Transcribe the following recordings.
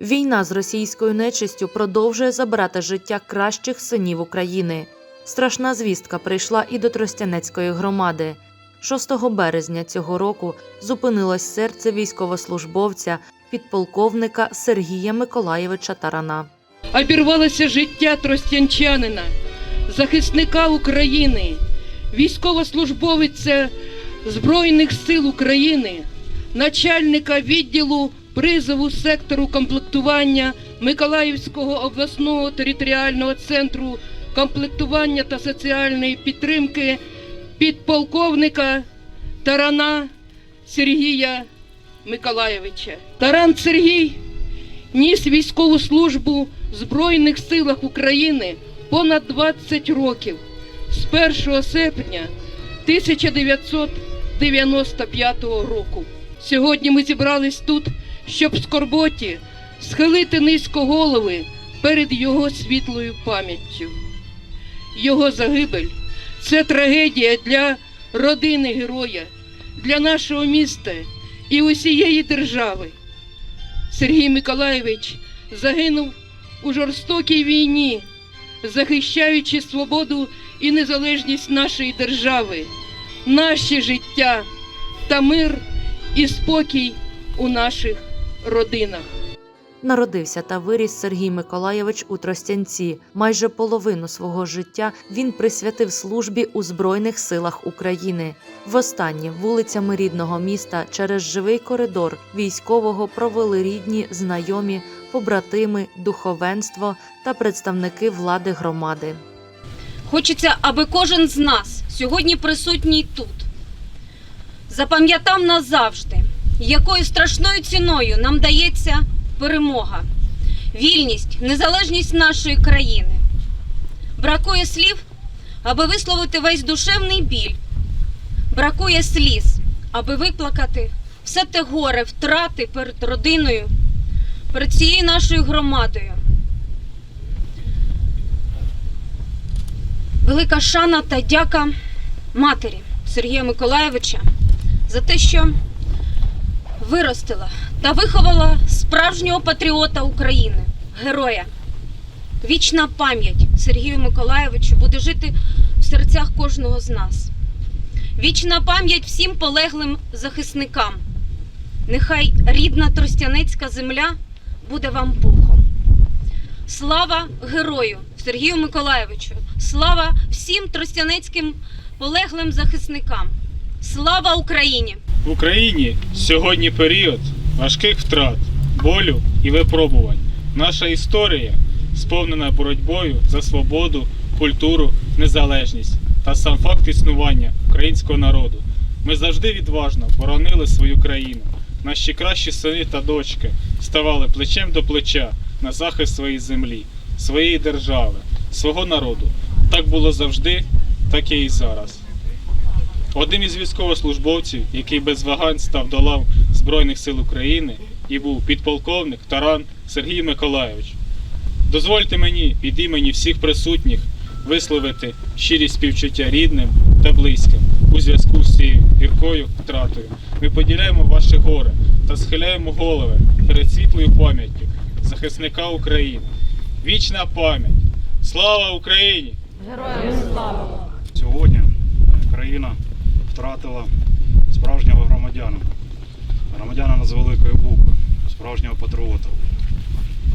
Війна з російською нечистю продовжує забирати життя кращих синів України. Страшна звістка прийшла і до Тростянецької громади. 6 березня цього року зупинилось серце військовослужбовця підполковника Сергія Миколаєвича Тарана. обірвалося життя тростянчанина, захисника України, військовослужбовиця Збройних сил України, начальника відділу призову сектору комплектування Миколаївського обласного територіального центру комплектування та соціальної підтримки підполковника Тарана Сергія Миколаєвича. Таран Сергій ніс військову службу в Збройних силах України понад 20 років з 1 серпня 1995 року. Сьогодні ми зібрались тут, щоб скорботі схилити низько голови перед його світлою пам'яттю. Його загибель це трагедія для родини героя, для нашого міста і усієї держави. Сергій Миколаєвич загинув у жорстокій війні, захищаючи свободу і незалежність нашої держави, наше життя та мир і спокій у наших родинах. Народився та виріс Сергій Миколаєвич у Тростянці. Майже половину свого життя він присвятив службі у Збройних силах України. Востаннє вулицями рідного міста через живий коридор військового провели рідні, знайомі, побратими, духовенство та представники влади громади. Хочеться, аби кожен з нас, сьогодні присутній тут, запам'ятав назавжди, якою страшною ціною нам дається перемога, вільність, незалежність нашої країни. Бракує слів, аби висловити весь душевний біль. Бракує сліз, аби виплакати все те горе, втрати перед родиною, перед цією нашою громадою. Велика шана та дяка матері Сергія Миколаєвича за те, що виростила та виховала справжнього патріота України, героя. Вічна пам'ять Сергію Миколаєвичу буде жити в серцях кожного з нас. Вічна пам'ять всім полеглим захисникам. Нехай рідна тростянецька земля буде вам Богом. Слава герою Сергію Миколаєвичу! Слава всім тростянецьким полеглим захисникам! Слава Україні! В Україні сьогодні період важких втрат, болю і випробувань. Наша історія сповнена боротьбою за свободу, культуру, незалежність та сам факт існування українського народу. Ми завжди відважно боронили свою країну. Наші кращі сини та дочки ставали плечем до плеча на захист своєї землі, своєї держави, свого народу. Так було завжди, так і зараз. Одним із військовослужбовців, який без вагань став до лав Збройних сил України, і був підполковник Таран Сергій Миколайович. Дозвольте мені від імені всіх присутніх висловити щирі співчуття рідним та близьким у зв'язку з цією гіркою втратою. Ми поділяємо ваше горе та схиляємо голови перед світлою пам'яттю захисника України. Вічна пам'ять! Слава Україні! Е, країна втратила справжнього громадянина, громадянина з великої букви, справжнього патріота.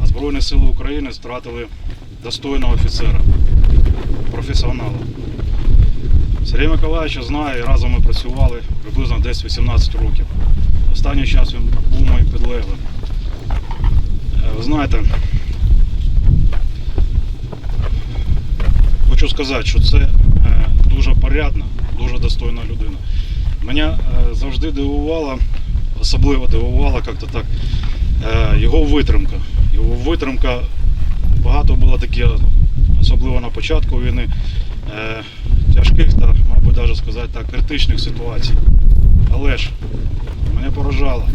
А Збройні Сили України втратили достойного офіцера, професіонала. Сергій Миколаївич знає, разом ми працювали приблизно десь 18 років. Останній час він був моїм підлеглим. Е, Ви знаєте, хочу сказати, що це е, дуже порядна, дуже достойна людина. Мене е, завжди дивувала, особливо дивувала як-то так, е, його витримка. Його витримка, багато було таке, особливо на початку війни, е, тяжких та, мабуть, навіть сказати так, критичних ситуацій. Але ж мене поражало,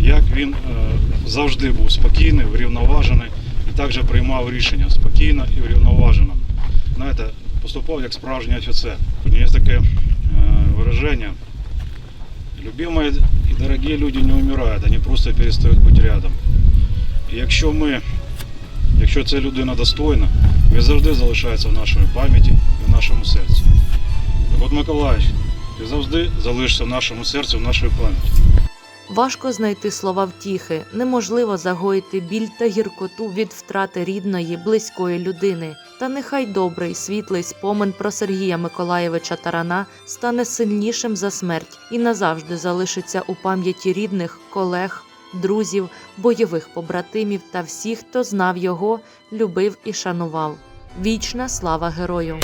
як він завжди був спокійний, врівноважений і також приймав рішення спокійно і врівноважено знаєте, поступав як справжній офіцер. Є таке е, выражение. Любимые и дорогие люди не умирают, они просто перестают быть рядом. якщо ми, якщо ця людина достойна, він завжди залишається в нашій пам'яті і в нашому серці. От Миколаївич, ти завжди залишишся в нашому серці, в нашій пам'яті. Важко знайти слова втіхи, неможливо загоїти біль та гіркоту від втрати рідної, близької людини. Та нехай добрий, світлий спомин про Сергія Миколаєвича Тарана стане сильнішим за смерть і назавжди залишиться у пам'яті рідних, колег, друзів, бойових побратимів та всіх, хто знав його, любив і шанував. Вічна слава герою!